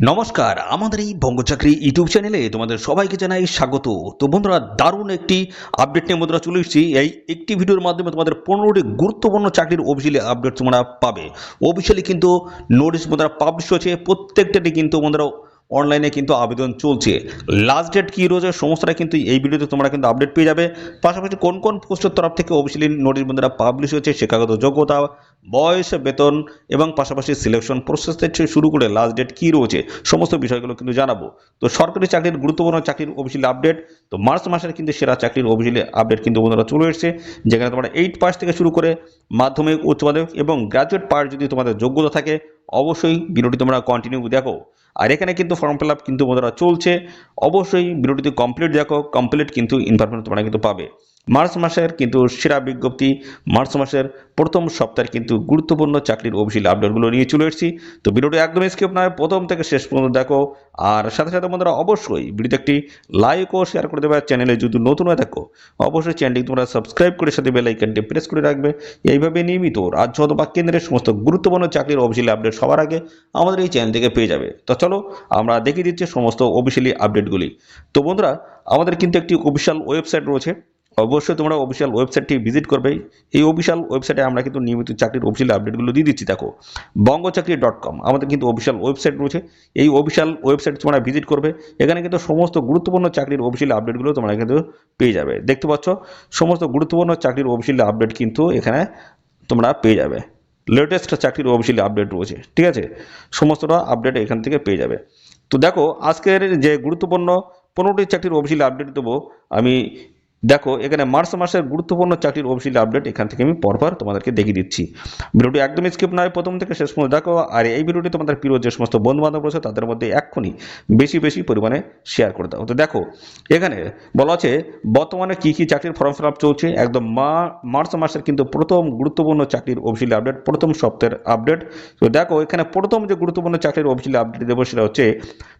নমস্কার, আমাদের এই বঙ্গচাকরি ইউটিউব চ্যানেলে তোমাদের সবাইকে জানাই স্বাগত। তো বন্ধুরা, দারুণ একটি আপডেট নিয়ে বন্ধুরা চলে এসেছি। এই একটি ভিডিওর মাধ্যমে তোমাদের পনেরোটি গুরুত্বপূর্ণ চাকরির অফিসিয়ালি আপডেট তোমরা পাবে। অফিসিয়ালি কিন্তু নোটিশ বন্ধুরা পাবলিশ হয়েছে। প্রত্যেকটাটি কিন্তু বন্ধুরা অনলাইনে কিন্তু আবেদন চলছে। লাস্ট ডেট কী রয়েছে সমস্তটা কিন্তু এই ভিডিওতে তোমরা কিন্তু আপডেট পেয়ে যাবে। পাশাপাশি কোন কোন পোস্টের তরফ থেকে অফিসিয়ালি নোটিশ বন্ধুরা পাবলিশ হয়েছে, শিক্ষাগত যোগ্যতা বয়স, বেতন এবং পাশাপাশি সিলেকশন প্রসেস থেকে শুরু করে লাস্ট ডেট কী রয়েছে, সমস্ত বিষয়গুলো কিন্তু জানাব। তো সরকারি চাকরির গুরুত্বপূর্ণ চাকরির অফিসিয়ালি আপডেট তো মার্চ মাসের কিন্তু সেরা চাকরির অফিসিয়ালি আপডেট কিন্তু বন্ধুরা চলে এসেছে, যেখানে তোমরা এইট পাস থেকে শুরু করে মাধ্যমিক, উচ্চ মাধ্যমিক এবং গ্রাজুয়েট পাস যদি তোমাদের যোগ্যতা থাকে, অবশ্যই ভিডিওটি তোমরা কন্টিনিউ দেখো। আর এখানে কিন্তু ফর্ম ফিল আপ কিন্তু বন্ধুরা চলছে, অবশ্যই ভিডিওটি কমপ্লিট দেখো কমপ্লিট কিন্তু ইনফরমেশন তোমরা কিন্তু পাবে। মার্চ মাসের কিন্তু সেরা বিজ্ঞপ্তি, মার্চ মাসের প্রথম সপ্তাহের কিন্তু গুরুত্বপূর্ণ চাকরির অফিসিয়াল আপডেটগুলো নিয়ে চলে এসেছি। তো ভিডিওটি একদম স্কিপ নয় প্রথম থেকে শেষ পর্যন্ত দেখো। আর সাথে সাথে বন্ধুরা, অবশ্যই ভিডিওতে একটি লাইক ও শেয়ার করে দেবে। চ্যানেলে যদি নতুন হয়ে থাকো, অবশ্যই চ্যানেলটি তোমরা সাবস্ক্রাইব করে সাথে বেল আইকনটি প্রেস করে রাখবে। এইভাবে নিয়মিত রাজ্য অথবা কেন্দ্রের সমস্ত গুরুত্বপূর্ণ চাকরির অফিসিয়ালি আপডেট সবার আগে আমাদের এই চ্যানেল থেকে পেয়ে যাবে। তো চলো, আমরা দেখিয়ে দিচ্ছি সমস্ত অফিসিয়ালি আপডেটগুলি। তো বন্ধুরা, আমাদের কিন্তু একটি অফিসিয়াল ওয়েবসাইট রয়েছে। অবশ্যই তোমরা অফিসিয়াল ওয়েবসাইটটি ভিজিট করবে। এই অফিসিয়াল ওয়েবসাইটে আমরা কিন্তু নিয়মিত চাকরির অফিসিয়াল আপডেটগুলো দিয়ে দিচ্ছি। দেখো, বঙ্গচাকরি ডট কম আমাদের কিন্তু অফিসিয়াল ওয়েবসাইট রয়েছে। এই অফিসিয়াল ওয়েবসাইট তোমরা ভিজিট করবে। এখানে কিন্তু সমস্ত গুরুত্বপূর্ণ চাকরির অফিসিয়াল আপডেটগুলো তোমরা কিন্তু পেয়ে যাবে। দেখতে পাচ্ছ, সমস্ত গুরুত্বপূর্ণ চাকরির অফিসিয়াল আপডেট কিন্তু এখানে তোমরা পেয়ে যাবে। লেটেস্ট চাকরির অফিসিয়াল আপডেট রয়েছে, ঠিক আছে? সমস্তটা আপডেট এখান থেকে পেয়ে যাবে। তো দেখো, আজকের যে গুরুত্বপূর্ণ পনেরোটি চাকরির অফিসিয়াল আপডেট দেবো, আমি দেখো, এখানে মার্চ মাসের গুরুত্বপূর্ণ চাকরির অফিসিয়াল আপডেট, এখান থেকে আমি পরপর তোমাদেরকে দেখিয়ে দিচ্ছি। ভিডিওটি একদম স্কিপ নয় প্রথম থেকে শেষ পর্যন্ত দেখো, আর এই ভিডিওটি তোমাদের প্রিয় যে সমস্ত বন্ধু বান্ধব রয়েছে, তাদের মধ্যে এক্ষুনি বেশি বেশি পরিমাণে শেয়ার করে দাও। তো দেখো, এখানে বলা আছে, বর্তমানে কী কী চাকরির ফর্ম ফিল আপ চলছে? একদম মার্চ মাসের কিন্তু প্রথম গুরুত্বপূর্ণ চাকরির অফিসিয়াল আপডেট, প্রথম সপ্তাহের আপডেট। তো দেখো, এখানে প্রথম যে গুরুত্বপূর্ণ চাকরির অফিসিয়াল আপডেট দেবো সেটা হচ্ছে,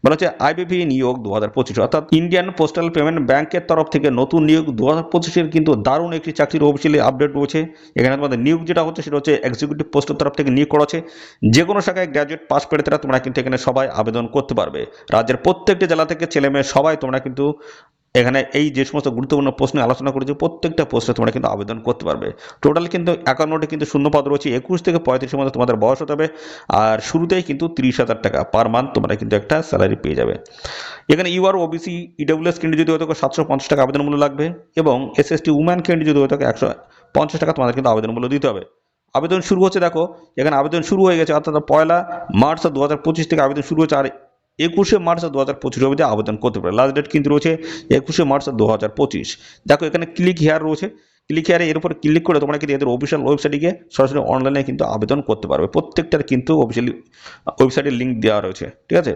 বলা হচ্ছে আইবিপি নিয়োগ দু হাজার পঁচিশ, অর্থাৎ ইন্ডিয়ান পোস্টাল পেমেন্ট ব্যাংকের তরফ থেকে নতুন নিয়োগ দু হাজার পঁচিশের কিন্তু দারুণ একটি চাকরির অফিসিয়ালি আপডেট রয়েছে। এখানে তোমাদের নিয়োগ যেটা হচ্ছে, সেটা হচ্ছে এক্সিকিউটিভ পোস্টের তরফ থেকে নিয়োগ করা হচ্ছে। যে কোনো শাখায় গ্র্যাজুয়েট পাস প্রার্থীরা তোমরা কিন্তু এখানে সবাই আবেদন করতে পারবে। রাজ্যের প্রত্যেকটি জেলা থেকে ছেলে মেয়ে সবাই তোমরা কিন্তু এখানে এই যে সমস্ত গুরুত্বপূর্ণ প্রশ্ন আলোচনা করেছি, প্রত্যেকটা প্রশ্নে তোমরা কিন্তু আবেদন করতে পারবে। টোটাল কিন্তু একান্নটি কিন্তু শূন্য পদ রয়েছে, একুশ থেকে পঁয়ত্রিশের মধ্যে তোমাদের বয়স হতে হবে, আর শুরুতেই কিন্তু তিরিশ হাজার টাকা পার মান্থ তোমরা কিন্তু একটা স্যালারি পেয়ে যাবে। এখানে ইউআর ওবিসি ইডব্লিউএস ক্যান্ডিডেট যদি হয়ে থাকে সাতশো পঞ্চাশ টাকা আবেদন মূল্য লাগবে, এবং S S T woman candidate যদি হয়ে থাকে একশো পঞ্চাশ টাকা তোমাদের কিন্তু আবেদন মূল্য দিতে হবে। আবেদন শুরু হচ্ছে দেখো, এখানে আবেদন শুরু হয়ে গেছে, অর্থাৎ পয়লা মার্চ দু হাজার পঁচিশ থেকে আবেদন শুরু হচ্ছে, আর একুশে মার্চ দু হাজার পঁচিশ অবধি আবেদন করতে পারে। লাস্ট ডেট কিন্তু রয়েছে একুশে মার্চ দু হাজার পঁচিশ। দেখো, এখানে ক্লিক হেয়ার রয়েছে। ক্লিক হেয়ারে এর উপর ক্লিক করে তোমরা কিন্তু এদের অফিসিয়াল ওয়েবসাইটে গিয়ে সরাসরি অনলাইনে কিন্তু আবেদন করতে পারবে। প্রত্যেকটার কিন্তু অফিসিয়ালি ওয়েবসাইটের লিঙ্ক দেওয়া রয়েছে। ঠিক আছে?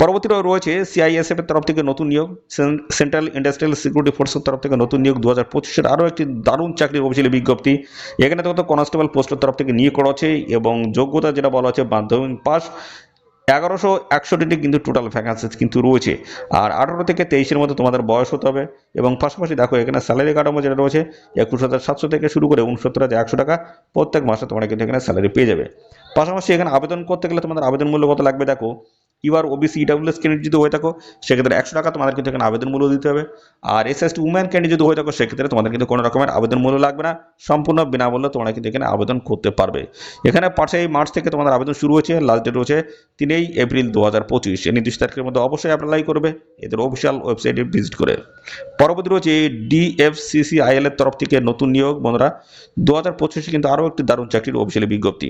পরবর্তীতে রয়েছে সিআইএসএফ এর তরফ থেকে নতুন নিয়োগ সেন্ট্রাল ইন্ডাস্ট্রিয়াল সিকিউরিটি ফোর্সের তরফ থেকে নতুন নিয়োগ দু হাজার পঁচিশের। আরও একটি দারুণ চাকরির অফিসিয়ালি বিজ্ঞপ্তি। এখানে তো কনস্টেবল পোস্টের তরফ থেকে নিয়োগ করা আছে এবং যোগ্যতা যেটা বলা হচ্ছে মাধ্যমিক পাস। এগারোশো একষট্টিটি কিন্তু টোটাল ভ্যাকান্সিস কিন্তু রয়েছে। আর আঠারো থেকে তেইশের মধ্যে তোমাদের বয়স হতে হবে এবং পাশাপাশি দেখো, এখানে স্যালারি কাঠামো যেটা রয়েছে, একুশ হাজার সাতশো থেকে শুরু করে উনসত্তর হাজার একশো টাকা প্রত্যেক মাসে তোমরা কিন্তু এখানে স্যালারি পেয়ে যাবে। পাশাপাশি এখানে আবেদন করতে গেলে তোমাদের আবেদন মূল্য কত লাগবে দেখো ইউআর ওবিসি ইডাব্লিউএস ক্যান্ডিডেট যদি হয়ে থাকো, সেক্ষেত্রে একশো টাকা তোমাদের কিন্তু এখানে আবেদন মূল্য দিতে হবে। আর S S T woman candidate যদি হয়ে থাকো, সেক্ষেত্রে তোমাদের কিন্তু কোনো রকমের আবেদন মূল্য লাগবে না। সম্পূর্ণ বিনামূল্যে তোমরা কিন্তু এখানে আবেদন করতে পারবে। এখানে পাঁচই মার্চ থেকে তোমাদের আবেদন শুরু হয়েছে লাস্ট ডেট রয়েছে তিনই এপ্রিল দু হাজার পঁচিশ। এই নির্দিষ্ট তারিখের মধ্যে অবশ্যই অ্যাপ্লাই করবে, এদের অফিসিয়াল ওয়েবসাইটে ভিজিট করে। পরবর্তী রয়েছে ডিএফসিসিআইএল এর তরফ থেকে নতুন নিয়োগ, বন্ধুরা। দু হাজার পঁচিশে কিন্তু আরও একটি দারুণ চাকরির অফিসিয়ালি বিজ্ঞপ্তি।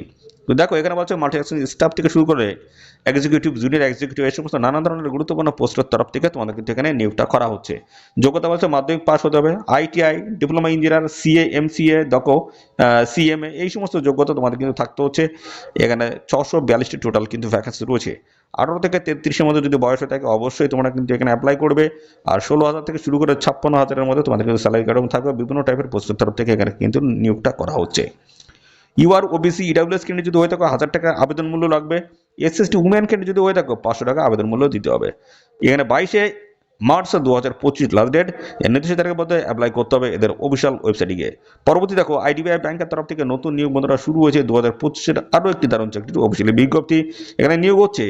তো দেখো, এখানে বলছে মাল্টি অ্যাকশন স্টাফ থেকে শুরু করে এক্সিকিউটিভ জুনিয়র এক্সিকিউটিভ এই সমস্ত নানা ধরনের গুরুত্বপূর্ণ পোস্টের তরফ থেকে তোমাদের কিন্তু এখানে নিয়োগটা করা হচ্ছে। যোগ্যতা বলছে মাধ্যমিক পাস হতে হবে ITI diploma engineer CA MCA দকো CMA এই সমস্ত যোগ্যতা তোমাদের কিন্তু থাকতে হচ্ছে। এখানে ছশো বিয়াল্লিশটি টোটাল কিন্তু ভ্যাকেন্সি রয়েছে। আঠারো থেকে তেত্রিশের মধ্যে যদি বয়স হয়ে থাকে, অবশ্যই তোমরা কিন্তু এখানে অ্যাপ্লাই করবে। আর ষোলো হাজার থেকে শুরু করে ছাপ্পান্ন হাজারের মধ্যে তোমাদের কিন্তু স্যালারি কার্ড থাকবে। বিভিন্ন টাইপের পোস্টের তরফ থেকে এখানে কিন্তু নিয়োগটা করা হচ্ছে। ইউআর ওবিসি ইডাব্লিউএস ক্যান্ডিডেট যদি হয়ে থাকো, হাজার টাকা আবেদন মূল্য লাগবে। S S T women candidate যদি হয়ে থাকো, পাঁচশো টাকা আবেদন মূল্য দিতে হবে। এখানে বাইশে মার্চ দু হাজার পঁচিশ লাস্ট ডেট এর নির্দিষ্ট তারিখের মধ্যে অ্যাপ্লাই করতে হবে এদের অফিসিয়াল ওয়েবসাইটে গিয়ে পরবর্তী দেখো আইডিবিআই ব্যাংকের তরফ থেকে নতুন নিয়োগ বন্ধুরা শুরু হয়েছে দু হাজার পঁচিশের আরও একটি দারুণ চাকরির অফিসিয়ালি বিজ্ঞপ্তি। এখানে নিয়োগ হচ্ছে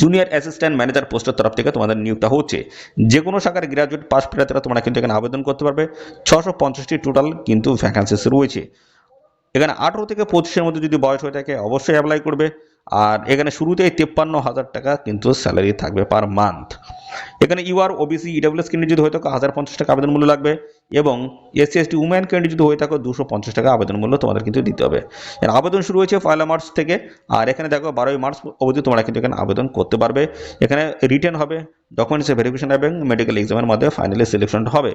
জুনিয়র অ্যাসিস্ট্যান্ট ম্যানেজার পোস্টের তরফ থেকে তোমাদের নিয়োগটা হচ্ছে। যে কোনো শাখার গ্রাজুয়েট পাস প্রার্থীরা তোমরা কিন্তু এখানে আবেদন করতে পারবে। ছশো পঞ্চাশটি টোটাল কিন্তু ভ্যাকান্সিস রয়েছে। এখানে আঠেরো থেকে পঁচিশের মধ্যে যদি বয়স হয়ে থাকে, অবশ্যই অ্যাপ্লাই করবে। আর এখানে শুরুতেই তেপ্পান্ন হাজার টাকা কিন্তু স্যালারি থাকবে পার মান্থ এখানে ইউআর ওবিসি ইডাব্লিউএস ক্যান্ডিডেট যদি হয়ে থাকে, হাজার পঞ্চাশ টাকা আবেদন মূল্য লাগবে এবং এসসি এসটি উম্যান ক্যান্ডিডেট যদি হয়ে থাকে, দুশো পঞ্চাশ টাকা আবেদন মূল্য তোমাদের কিন্তু দিতে হবে। আবেদন শুরু হয়েছে পয়লা মার্চ থেকে, আর এখানে দেখো বারোই মার্চ অবধি তোমরা কিন্তু এখানে আবেদন করতে পারবে। এখানে রিটার্ন হবে ডকুমেন্টস ভেরিফিকেশন এবং মেডিকেল এক্সামের মাধ্যমে ফাইনালি সিলেকশন হবে।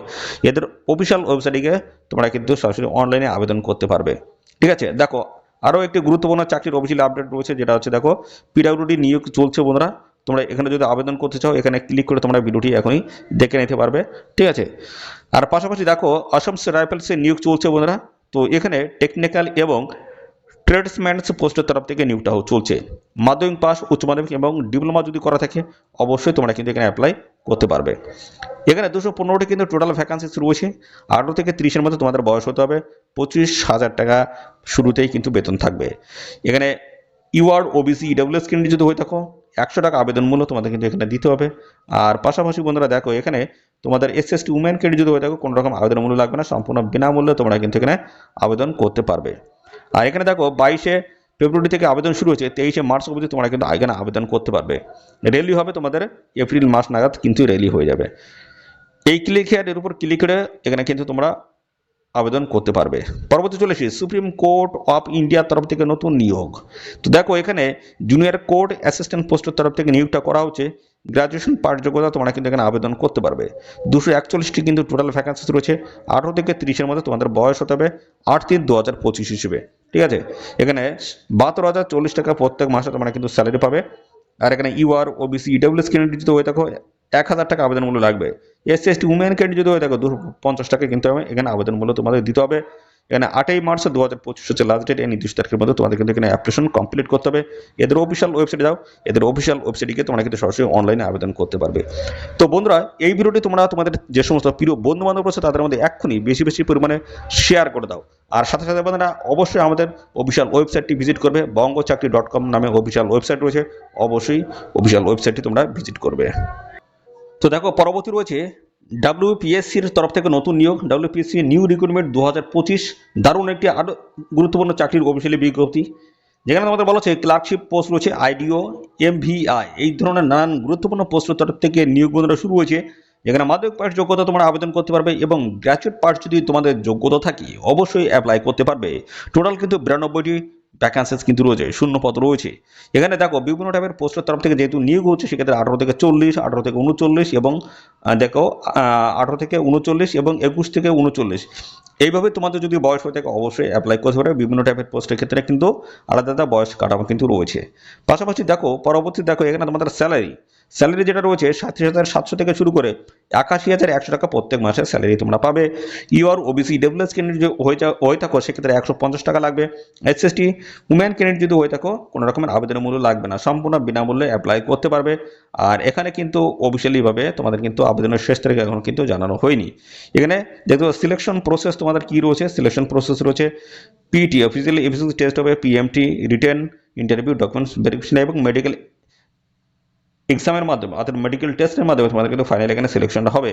এদের অফিসিয়াল ওয়েবসাইটে গিয়ে তোমরা কিন্তু সরাসরি অনলাইনে আবেদন করতে পারবে। ঠিক আছে? দেখো আরও একটি গুরুত্বপূর্ণ চাকরির অফিসিয়াল আপডেট রয়েছে, যেটা হচ্ছে দেখো পিডাব্লিউডি নিয়োগ চলছে বন্ধুরা। তোমরা এখানে যদি আবেদন করতে চাও, এখানে ক্লিক করে তোমরা ভিডিওটি এখনই দেখে নিতে পারবে। ঠিক আছে? আর পাশাপাশি দেখো অসম রাইফেলসের নিয়োগ চলছে বন্ধুরা। তো এখানে টেকনিক্যাল এবং ট্রেডসম্যানস পোস্টের তরফ থেকে নিয়োগটা চলছে। মাধ্যমিক পাস উচ্চ মাধ্যমিক এবং ডিপ্লোমা যদি করা থাকে, অবশ্যই তোমরা কিন্তু এখানে অ্যাপ্লাই করতে পারবে। এখানে দুশো পনেরোটি কিন্তু টোটাল ভ্যাকান্সিস রয়েছে আঠারো থেকে তিরিশের মধ্যে তোমাদের বয়স হতে হবে। পঁচিশ হাজার টাকা শুরুতেই কিন্তু বেতন থাকবে। এখানে ইউআর ওবিসি ইডাব্লিউএস ক্যান্ডিডেট যদি হয়ে থাকো, একশো টাকা আবেদন মূল্য তোমাদের কিন্তু এখানে দিতে হবে। আর পাশাপাশি বন্ধুরা দেখো, এখানে তোমাদের S S T women candidate যদি হয়ে থাকো, কোনো রকম আবেদন মূল্য লাগবে না। সম্পূর্ণ বিনামূল্যে তোমরা কিন্তু এখানে আবেদন করতে পারবে। আর এখানে দেখো বাইশে ফেব্রুয়ারি থেকে আবেদন শুরু হয়েছে, তেইশে মার্চ অবধি তোমরা কিন্তু এখানে আবেদন করতে পারবে। র্যালি হবে তোমাদের এপ্রিল মাস নাগাদ কিন্তু র্যালি হয়ে যাবে। এই ক্লিক হেয়ার এর উপর ক্লিক করে এখানে কিন্তু তোমরা আবেদন করতে পারবে। পরবর্তী চলে এসেছি সুপ্রিম কোর্ট অফ ইন্ডিয়ার তরফ থেকে নতুন নিয়োগ। তো দেখো এখানে জুনিয়র কোর্ট অ্যাসিস্ট্যান্ট পোস্টের তরফ থেকে নিয়োগটা করা হচ্ছে। গ্রাজুয়েশন পাঠ যোগ্যতা তোমরা কিন্তু এখানে আবেদন করতে পারবে। দুশো একচল্লিশটি কিন্তু টোটাল ভ্যাকান্সি রয়েছে। আঠারো থেকে তিরিশের মধ্যে তোমাদের বয়স হতে হবে আট তিন দু হাজার পঁচিশ হিসেবে। ঠিক আছে? এখানে বাহাত্তর হাজার চল্লিশ টাকা প্রত্যেক মাসে তোমরা কিন্তু স্যালারি পাবে। আর এখানে ইউআর ওবিসি ইডাব্লিউএস ক্যান্ডিডেট যদি হয়ে থাকো, এক হাজার টাকা আবেদন মূল্য লাগবে এসসি এসটি উমেন ক্যান্ডিডেট যদি হয়ে থাকো, দুশো পঞ্চাশ টাকা কিন্তু এখানে আবেদন মূল্য তোমাদের দিতে হবে। এখানে আটই মার্চ দু হাজার পঁচিশ হচ্ছে লাস্ট ডেট এই নির্দিষ্ট তারিখের মধ্যে তোমাদের কিন্তু এখানে অ্যাপ্লিকেশন কমপ্লিট করতে হবে। এদের অফিসিয়াল ওয়েবসাইটে যাও, এদের অফিসিয়াল ওয়েবসাইটে গিয়ে তোমরা কিন্তু সরাসরি অনলাইনে আবেদন করতে পারবে। তো বন্ধুরা, এই ভিডিওটি তোমরা তোমাদের যে সমস্ত প্রিয় বন্ধু বান্ধব রয়েছে তাদের মধ্যে এক্ষুনি বেশি বেশি পরিমাণে শেয়ার করে দাও। আর সাথে সাথে বন্ধুরা, অবশ্যই আমাদের অফিসিয়াল ওয়েবসাইটটি ভিজিট করবে। বঙ্গ বঙ্গচাকরি ডট কম নামে অফিসিয়াল ওয়েবসাইট রয়েছে। অবশ্যই অফিসিয়াল ওয়েবসাইটটি তোমরা ভিজিট করবে। তো দেখো, পরবর্তী রয়েছে ডাব্লিউপিএসসির তরফ থেকে নতুন নিয়োগ। ডাব্লিউপিএসসি নিউ রিক্রুটমেন্ট দু হাজার পঁচিশ। দারুণ একটি আরও গুরুত্বপূর্ণ চাকরির অফিসিয়ালি বিজ্ঞপ্তি। যেখানে তোমাদের বলা হচ্ছে ক্লার্কশিপ পোস্ট রয়েছে আইডিও এমভিআই এই ধরনের নানান গুরুত্বপূর্ণ পোস্টের তরফ থেকে নিয়োগ বন্ধুরা শুরু হয়েছে। যেখানে মাধ্যমিক পাস যোগ্যতা তোমরা আবেদন করতে পারবে এবং গ্র্যাজুয়েট পাস যদি তোমাদের যোগ্যতা থাকে, অবশ্যই অ্যাপ্লাই করতে পারবে। টোটাল কিন্তু বিরানব্বইটি ভ্যাকান্সিস কিন্তু রয়েছে শূন্য পদ রয়েছে। এখানে দেখো, বিভিন্ন টাইপের পোস্টের তরফ থেকে যেহেতু নিয়োগ হচ্ছে, সেক্ষেত্রে আঠারো থেকে চল্লিশ, আঠারো থেকে উনচল্লিশ এবং দেখো আঠারো থেকে উনচল্লিশ এবং একুশ থেকে উনচল্লিশ। এইভাবে তোমাদের যদি বয়স হয়ে থাকে, অবশ্যই অ্যাপ্লাই করতে পারে বিভিন্ন টাইপের পোস্টের ক্ষেত্রে কিন্তু আলাদা আলাদা বয়স কাঠামো কিন্তু রয়েছে। পাশাপাশি দেখো, পরবর্তী দেখো, এখানে তোমাদের স্যালারি স্যালারি যেটা রয়েছে সাতত্রিশ হাজার সাতশো থেকে শুরু করে একাশি হাজার একশো টাকা প্রত্যেক মাসে স্যালারি তোমরা পাবে। ইউআর ওবিসি ডেভেলপস ক্যান্ডিডেট যদি হয়ে হয়ে থাকো, সেক্ষেত্রে একশো পঞ্চাশ টাকা লাগবে। S S T woman candidate যদি হয়ে থাকো, কোনো রকমের আবেদনের মূল্য লাগবে না। সম্পূর্ণ বিনামূল্যে অ্যাপ্লাই করতে পারবে। আর এখানে কিন্তু অফিসিয়ালিভাবে তোমাদের কিন্তু আবেদনের শেষ তারিখ এখন কিন্তু জানানো হয়নি। এখানে দেখো সিলেকশন প্রসেস তোমাদের কী রয়েছে সিলেকশন প্রসেস রয়েছে পিটি অফিসিয়ালি এফিসিয়াল টেস্ট হবে PMT written interview documents verification এবং মেডিকেল এক্সামের মাধ্যমে অর্থাৎ মেডিকেল টেস্টের মাধ্যমে তোমাদের কিন্তু ফাইনাল এখানে সিলেকশনটা হবে।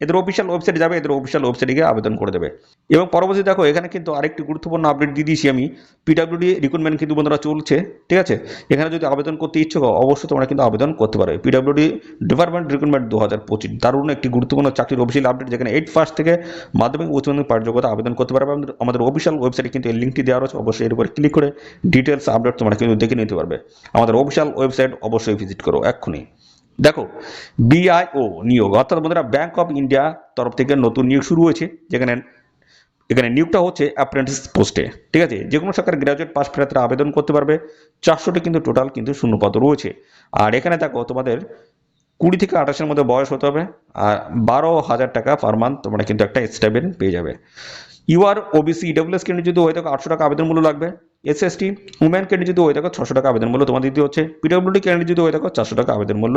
এদের অফিসিয়াল ওয়েবসাইটে যাবে, এদের অফিসিয়াল ওয়েবসাইটে গিয়ে আবেদন করে দেবে। এবং পরবর্তী দেখো, এখানে কিন্তু আরেকটি গুরুত্বপূর্ণ আপডেট দিয়ে দিয়েছি আমি। পিডাব্লিউডি রিক্রুটমেন্ট কিন্তু বন্ধুরা চলছে, ঠিক আছে? এখানে যদি আবেদন করতে ইচ্ছুক অবশ্যই তোমরা কিন্তু আবেদন করতে পারবে পিডাব্লিউডি ডিপার্টমেন্ট রিক্রুটমেন্ট দু হাজার পঁচিশ, দারুণ একটি গুরুত্বপূর্ণ চাকরির অফিসিয়াল আপডেট যেখানে এইট ফার্স্ট থেকে মাধ্যমিক, উচ্চ মাধ্যমিক পাঠযোগ্যতা আবেদন করতে পারবে। আমাদের অফিসিয়াল ওয়েবসাইটে কিন্তু এই লিঙ্কটি দেওয়া রয়েছে, অবশ্যই এর উপর ক্লিক করে ডিটেলস আপডেট তোমরা কিন্তু দেখে নিতে পারবে। আমাদের অফিসিয়াল ওয়েবসাইট অবশ্যই ভিজিট করো, এক্ষুনি। দেখো বিআইও নিয়োগ, অর্থাৎ বন্ধুরা ব্যাংক অফ ইন্ডিয়া তরফ থেকে নতুন নিয়োগ শুরু হয়েছে, যেখানে, এখানে নিয়োগটা হচ্ছে অ্যাপ্রেন্টিস পোস্টে ঠিক আছে? যে কোনো সরকার গ্রাজুয়েট পাস প্রার্থীরা আবেদন করতে পারবে, চারশোটি কিন্তু টোটাল কিন্তু শূন্যপদ রয়েছে। আর এখানে দেখো, তোমাদের কুড়ি থেকে আঠাশের মধ্যে বয়স হতে হবে, আর বারো হাজার টাকা পার মান্থ তোমরা কিন্তু একটা স্টাইপেন্ড পেয়ে যাবে। ইউআর, ওবিসি ইডাব্লিউএস ক্যান্ডিডেট যদি হয়ে থাকে আটশো টাকা আবেদন মূল্য লাগবে এসএসটি উম্যান ক্যান্ডিডেট যদি হয়ে থাকে ছশো টাকা আবেদন মূল্য তোমাদের দিতে হচ্ছে পিডব্লিউডি ক্যান্ডিডেট যদি হয়ে থাকে চারশো টাকা আবেদন মূল্য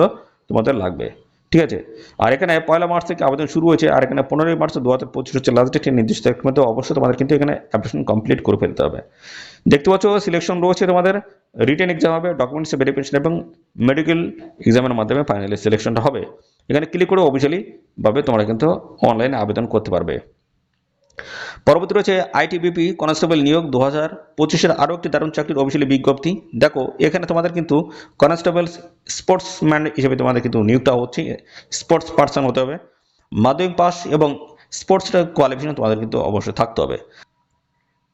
তোমাদের লাগবে। ঠিক আছে? আর এখানে পয়লা মার্চ থেকে আবেদন শুরু হয়েছে, আর এখানে পনেরোই মার্চ দু হাজার পঁচিশ হচ্ছে লাস্ট ডেট নির্দিষ্ট তারিখের মধ্যে অবশ্যই তোমাদের কিন্তু এখানে অ্যাপ্লিকেশন কমপ্লিট করে ফেলতে হবে। দেখতে পাচ্ছ সিলেকশন রয়েছে তোমাদের রিটেন এক্সাম হবে ডকুমেন্টস ভেরিফিকেশন এবং মেডিকেল এক্সামের মাধ্যমে ফাইনালি সিলেকশনটা হবে। এখানে ক্লিক করে অফিসিয়ালি ভাবে তোমরা কিন্তু অনলাইনে আবেদন করতে পারবে। পরবর্তী রয়েছে আইটিবিপি কনস্টেবল নিয়োগ দু হাজার পঁচিশের আরও একটি দারুণ চাকরির অফিসিয়ালি বিজ্ঞপ্তি। দেখো, এখানে তোমাদের কিন্তু কনস্টেবল স্পোর্টসম্যান হিসেবে তোমাদের কিন্তু নিয়োগটা হচ্ছে, স্পোর্টস পার্সন হতে হবে, মাধ্যমিক পাস এবং স্পোর্টস কোয়ালিফিকেশন তোমাদের কিন্তু অবশ্যই থাকতে হবে।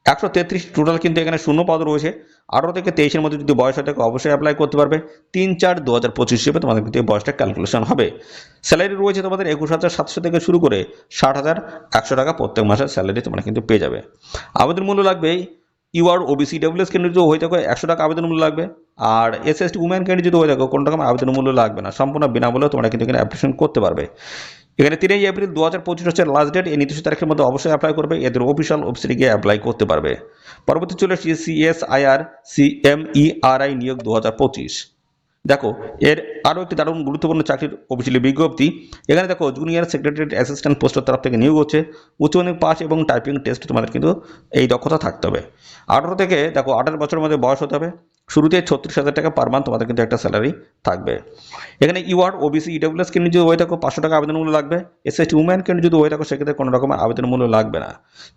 একশো তেত্রিশ টোটাল কিন্তু এখানে শূন্য পদ রয়েছে। আঠারো থেকে তেইশের মধ্যে যদি বয়স থাকে অবশ্যই অ্যাপ্লাই করতে পারবে। তিন চার দু হাজার পঁচিশ হিসেবে তোমাদের কিন্তু বয়সটা ক্যালকুলেশন হবে। স্যালারি রয়েছে তোমাদের একুশ হাজার সাতশো থেকে শুরু করে ষাট হাজার একশো টাকা প্রত্যেক মাসের স্যালারি তোমরা কিন্তু পেয়ে যাবে। আবেদন মূল্য লাগবে ইউআর ওবিসি ডাব্লিউএস যদি হয়ে থাকে, একশো টাকা আবেদন মূল্য লাগবে। আর S S T woman candidate যদি হয়ে থাকে, কোনো রকম আবেদন মূল্য লাগবে না। সম্পূর্ণ বিনামূল্যে তোমরা কিন্তু এখানে অ্যাপ্লিকেশন করতে পারবে। এখানে তিনই এপ্রিল দু হাজার পঁচিশ হচ্ছে লাস্ট ডেট এই নির্দিষ্ট তারিখের মধ্যে অবশ্যই অ্যাপ্লাই করবে। এদের অফিসিয়াল ওয়েবসাইটে গিয়ে অ্যাপ্লাই করতে পারবে। পরবর্তী চলে আসছে সিএসআইআর সিএমইআরআই নিয়োগ দু হাজার পঁচিশ। দেখো, এর আরও একটি দারুণ গুরুত্বপূর্ণ চাকরির অফিসিয়ালি বিজ্ঞপ্তি। এখানে দেখো জুনিয়র সেক্রেটারি অ্যাসিস্ট্যান্ট পোস্টের তরফ থেকে নিয়োগ হচ্ছে। উচ্চ মাধ্যমিক পাস এবং টাইপিং টেস্ট তোমাদের কিন্তু এই দক্ষতা থাকতে হবে। আঠারো থেকে, দেখো আঠারো বছরের মধ্যে বয়স হতে হবে। শুরুতে ছত্রিশ হাজার টাকা পার মান্থ তোমাদের কিন্তু একটা স্যালারি থাকবে। এখানে ইউআর ওবিসি ইডাব্লিউএস কেন্দ্র যদি হয়ে থাকো, পাঁচশো টাকা আবেদন মূল্য লাগবে এস এস টি উম্যান কেন্দ্র যদি হয়ে থাকো, সেক্ষেত্রে কোনো রকমের আবেদন মূল্য লাগবে না।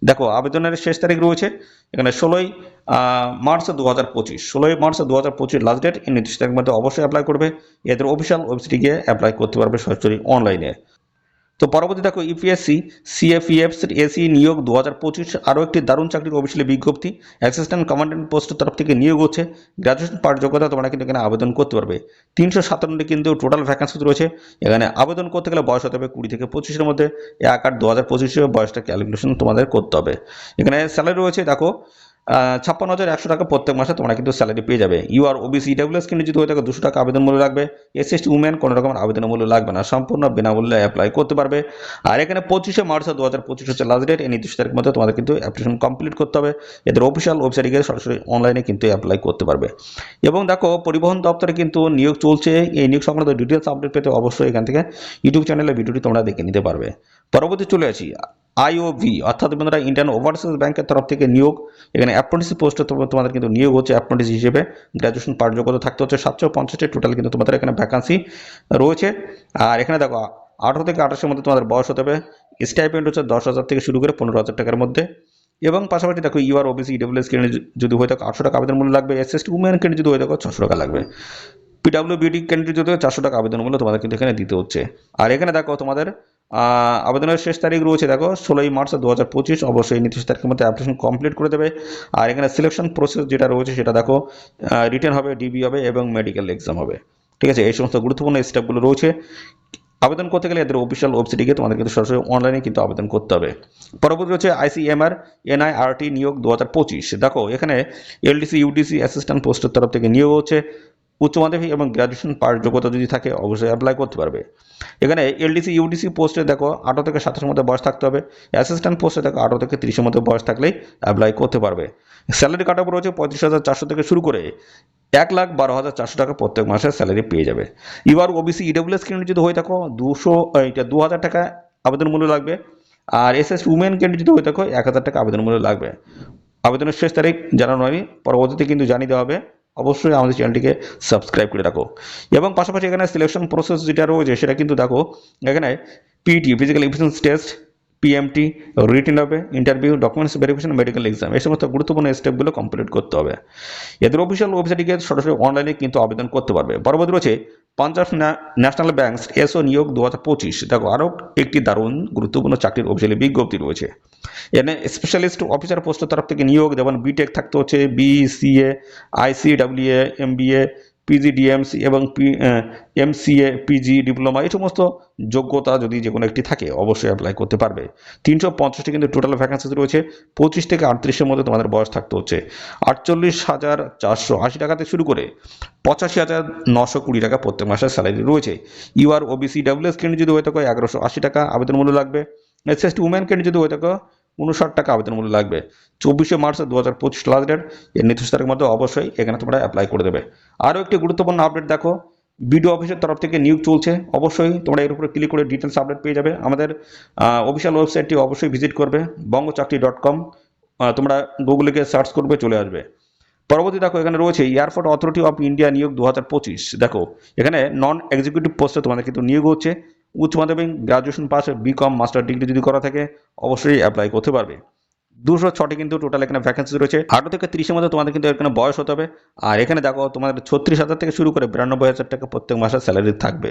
দেখো, আবেদনের শেষ তারিখ রয়েছে, এখানে ষোলোই মার্চ দু হাজার পঁচিশ। ষোলোই মার্চ দু হাজার পঁচিশ লাস্ট ডেট এই নির্দিষ্ট মধ্যে অবশ্যই অ্যাপ্লাই করবে। এদের অফিসিয়াল ওয়েবসাইটে গিয়ে অ্যাপ্লাই করতে পারবে সরাসরি অনলাইনে তো পরবর্তী দেখো ইপিএসসি সিএফইএফ এসি নিয়োগ দু হাজার পঁচিশ, আরও একটি দারুণ চাকরির অফিসিয়ালি বিজ্ঞপ্তি। অ্যাসিস্ট্যান্ট কমান্ডেন্ট পোস্টের তরফ থেকে নিয়োগ হচ্ছে। গ্র্যাজুয়েশন পার যোগ্যতা তোমরা কিন্তু এখানে আবেদন করতে পারবে। তিনশো সাতান্নটি কিন্তু টোটাল ভ্যাকান্সি রয়েছে। এখানে আবেদন করতে গেলে বয়স হতে হবে কুড়ি থেকে পঁচিশের মধ্যে। এক আট দু হাজার পঁচিশে বয়সটা ক্যালকুলেশন তোমাদের করতে হবে। এখানে স্যালারি রয়েছে দেখো ছাপ্পান্ন হাজার একশো টাকা প্রত্যেক মাসে তোমরা কিন্তু স্যালারি পেয়ে যাবে। ইউ আর ওবিসি ইডাব্লিউএস কিন্তু যদি হয়ে দুশো টাকা আবেদন মূল্য লাগবে। এস এস উমেন কোনো রকম আবেদন মূল্য লাগবে না। সম্পূর্ণ বিনামূল্যে অ্যাপ্লাই করতে পারবে। আর এখানে পঁচিশে মার্চ দু হাজার পঁচিশ হচ্ছে লাস্ট ডেট এই নির্দিষ্ট তারিখ মধ্যে তোমাদের কিন্তু অ্যাপ্লিকেশন কমপ্লিট করতে হবে। এদের অফিসিয়াল ওয়েবসাইটে গিয়ে সরাসরি অনলাইনে কিন্তু অ্যাপ্লাই করতে পারবে। এবং দেখো, পরিবহন দপ্তরে কিন্তু নিয়োগ চলছে। এই নিয়োগ সংক্রান্ত ডিটেলস আপডেট পেতে অবশ্যই এখান থেকে ইউটিউব চ্যানেলে ভিডিওটি তোমরা দেখে নিতে পারবে। পরবর্তী চলে আসি। আইওভি অর্থাৎ বন্ধুরা ইন্ডিয়ান ওভারসিজ ব্যাংকের তরফ থেকে নিয়োগ। এখানে অ্যাপ্রেন্টিস পোস্টে তোমাদের কিন্তু নিয়োগ হচ্ছে অ্যাপ্রেন্টিস হিসেবে। গ্র্যাজুয়েশন পার থাকতে হচ্ছে সাতশো পঞ্চাশটি। টোটাল কিন্তু তোমাদের এখানে ভ্যাকান্সি রয়েছে। আর এখানে দেখো, আঠারো থেকে আঠাশের মধ্যে তোমাদের বয়স হতে হবে। স্টাইপেন্ড হচ্ছে দশ হাজার থেকে শুরু করে পনেরো হাজার টাকার মধ্যে। এবং পাশাপাশি দেখো ইউআর ওবিসি ইডব্লিউএস কেন্দ্রে যদি হয়ে থাকো, আটশো টাকা আবেদন মূল্য লাগবে। এস এস টি উমেন কেন্দ্রে যদি হয়ে থাকো, ছশো টাকা লাগবে। পিডাব্লিউ বিউটি ক্যান্ডিডেট যদি চারশো টাকা আবেদন মূল্য তোমাদের কিন্তু এখানে দিতে হচ্ছে। আর এখানে দেখো, তোমাদের আবেদনের শেষ তারিখ রয়েছে, দেখো, ষোলোই মার্চ দু হাজার পঁচিশ। অবশ্যই নির্দিষ্ট তারিখের মধ্যে অ্যাপ্লিকেশন কমপ্লিট করে দেবে। আর এখানে সিলেকশন প্রসেস যেটা রয়েছে সেটা দেখো রিটার্ন হবে ডিবি হবে এবং মেডিকেল এক্সাম হবে। ঠিক আছে, এই সমস্ত গুরুত্বপূর্ণ স্টেপগুলো রয়েছে। আবেদন করতে গেলে এদের অফিসিয়াল ওয়েবসাইটে গিয়ে তোমাদের কিন্তু সরাসরি অনলাইনে কিন্তু আবেদন করতে হবে। পরবর্তী রয়েছে আইসিএমআর এনআইআরটি নিয়োগ দু হাজার পঁচিশ। দেখো, এখানে এলডিসি ইউডিসি অ্যাসিস্ট্যান্ট পোস্টের তরফ থেকে নিয়োগ হচ্ছে। উচ্চ মাধ্যমিক এবং গ্র্যাজুয়েশন পার যোগ্যতা যদি থাকে, অবশ্যই অ্যাপ্লাই করতে পারবে। এখানে এলডিসি ইউডিসি পোস্টে দেখো, আঠারো থেকে সাতাশের মধ্যে বয়স থাকতে হবে। অ্যাসিস্ট্যান্ট পোস্টে দেখো, আঠারো থেকে তিরিশের মধ্যে বয়স থাকলেই অ্যাপ্লাই করতে পারবে। স্যালারি কাট অফ রয়েছে পঁয়ত্রিশ হাজার চারশো থেকে শুরু করে এক লাখ বারো হাজার চারশো টাকা প্রত্যেক মাসে স্যালারি পেয়ে যাবে। এবার ওবিসি ইডব্লিউএস ক্যান্ডিডেট যদি হয়ে থাকো, দুশো এটা দু হাজার টাকা আবেদন মূল্য লাগবে। আর এস এস উমেন ক্যান্ডিডেট যদি হয়ে থাকো, এক হাজার টাকা আবেদন মূল্য লাগবে। আবেদনের শেষ তারিখ জানানো হয়নি পরবর্তীতে কিন্তু জানিয়ে দেওয়া হবে। অবশ্যই আমাদের চ্যানেলটিকে সাবস্ক্রাইব করে রাখো। এবং পাশাপাশি এখানে সিলেকশন প্রসেস যেটা রয়েছে, সেটা কিন্তু দেখো, এখানে PT physical efficiency test PMT written হবে interview documents verification medical exam এই সমস্ত গুরুত্বপূর্ণ স্টেপগুলো কমপ্লিট করতে হবে। এদের অফিসিয়াল ওয়েবসাইটে গিয়ে সরাসরি অনলাইনে কিন্তু আবেদন করতে পারবে। পরবর্তী রয়েছে পাঞ্জাব ন্যা- ন্যাশনাল ব্যাংক এসও নিয়োগ দু হাজার পঁচিশ। দেখো, আরও একটি দারুণ গুরুত্বপূর্ণ চাকরির অফিসিয়ালি বিজ্ঞপ্তি রয়েছে। এখানে স্পেশালিস্ট অফিসার পোস্টের তরফ থেকে নিয়োগ যেমন বিটেক থাকতে হচ্ছে বিসিএ আইসিডাব্লিউএ এমবিএ পিজিডিএমসি এবং পি এমসিএ পিজি ডিপ্লোমা এই সমস্ত যোগ্যতা যদি যে কোনো একটি থাকে অবশ্যই অ্যাপ্লাই করতে পারবে তিনশো পঞ্চাশটি কিন্তু টোটাল ভ্যাকান্সি রয়েছে পঁচিশ থেকে আটত্রিশের মধ্যে তোমাদের বয়স থাকতে হচ্ছে আটচল্লিশ হাজার চারশো আশি টাকা থেকে শুরু করে পঁচাশি হাজার নশো কুড়ি টাকা প্রত্যেক মাসের স্যালারি রয়েছে ইউআর ওবিসি ডাব্লিউএস কেন্দ্র যদি হয়ে থাকো এগারোশো আশি টাকা আবেদন মূল্য লাগবে এস এস টি উমেন কেন্দ্র যদি হয়ে থাকো উনষাট টাকা আবেদন মূল্য লাগবে। চব্বিশে মার্চ দু হাজার পঁচিশ লাস্ট ডেট এর নির্দিষ্ট তারিখের মধ্যে অবশ্যই এখানে তোমরা অ্যাপ্লাই করে দেবে। আরও একটি গুরুত্বপূর্ণ আপডেট দেখো বিডিও অফিসের তরফ থেকে নিয়োগ চলছে। অবশ্যই তোমরা এর উপরে ক্লিক করে ডিটেলস আপডেট পেয়ে যাবে। আমাদের অফিসিয়াল ওয়েবসাইটটি অবশ্যই ভিজিট করবে বঙ্গচাকরি ডট কম তোমরা গুগলে গিয়ে সার্চ করবে, চলে আসবে। পরবর্তী দেখো, এখানে রয়েছে এয়ারপোর্ট অথরিটি অফ ইন্ডিয়া নিয়োগ দু হাজার পঁচিশ। দেখো, এখানে নন এক্সিকিউটিভ পোস্টে তোমাদের কিন্তু নিয়োগ হচ্ছে। উচ্চ মাধ্যমিক গ্রাজুয়েশন পাশে বিকম মাস্টার ডিগ্রি যদি করা থাকে, অবশ্যই অ্যাপ্লাই করতে পারবে। দুশো ছটি কিন্তু টোটাল এখানে ভ্যাকেন্সি রয়েছে। আঠারো থেকে ত্রিশের মধ্যে তোমাদের কিন্তু এখানে বয়স হতে হবে। আর এখানে দেখো, তোমাদের ছত্রিশ হাজার থেকে শুরু করে বিরানব্বই হাজার টাকা প্রত্যেক মাসের স্যালারি থাকবে।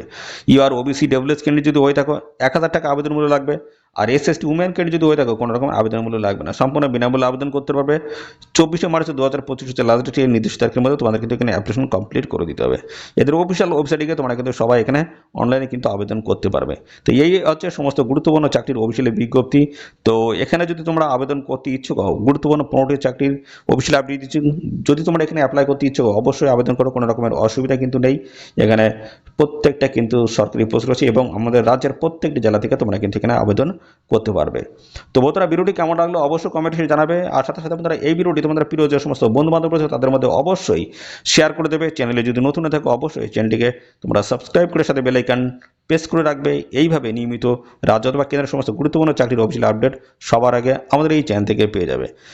U R OBC develop candidate যদি হয়ে থাকো, এক হাজার টাকা আবেদন মূল্য লাগবে। আর এস এস টি উমেন যদি হয়ে থাকো, কোনো রকম আবেদনমূল্য লাগবে না। সম্পূর্ণ বিনামূল্যে আবেদন করতে পারবে। চব্বিশে মার্চ দু হাজার পঁচিশ হচ্ছে লাস্ট ডেট নির্দিষ্ট তারিখের মধ্যে তোমাদের কিন্তু এখানে অ্যাপ্লিকেশন কমপ্লিট করে দিতে হবে। এদের অফিসিয়াল ওয়েবসাইটে গিয়ে তোমরা কিন্তু সবাই এখানে অনলাইনে কিন্তু আবেদন করতে পারবে। তো এই হচ্ছে সমস্ত গুরুত্বপূর্ণ চাকরির অফিসিয়াল বিজ্ঞপ্তি। তো এখানে যদি তোমরা আবেদন করতে ইচ্ছুক হও, গুরুত্বপূর্ণ পনেরোটি চাকরির অফিসিয়াল আপডেট দিচ্ছি। যদি তোমরা এখানে অ্যাপ্লাই করতে ইচ্ছুক অবশ্যই আবেদন করো, কোনো রকমের অসুবিধা কিন্তু নেই। এখানে প্রত্যেকটা কিন্তু সরকারি পোস্ট রয়েছে এবং আমাদের রাজ্যের প্রত্যেকটি জেলা থেকে তোমরা কিন্তু এখানে আবেদন করতে পারবে। তো বন্ধুরা, ভিডিওটি কেমন লাগল অবশ্যই কমেন্টে জানাবে। আর সাথে সাথে তোমরা এই ভিডিওটি তোমাদের প্রিয় যে সমস্ত বন্ধু বান্ধব রয়েছে তাদের মধ্যে অবশ্যই শেয়ার করে দেবে। চ্যানেলে যদি নতুন হয়ে থাকো, অবশ্যই চ্যানেলটিকে তোমরা সাবস্ক্রাইব করে সাথে বেলাইকান প্রেস করে রাখবে। এইভাবে নিয়মিত রাজ্য অথবা কেন্দ্রের সমস্ত গুরুত্বপূর্ণ চাকরির অফিসিয়াল আপডেট সবার আগে আমাদের এই চ্যানেল থেকে পেয়ে যাবে।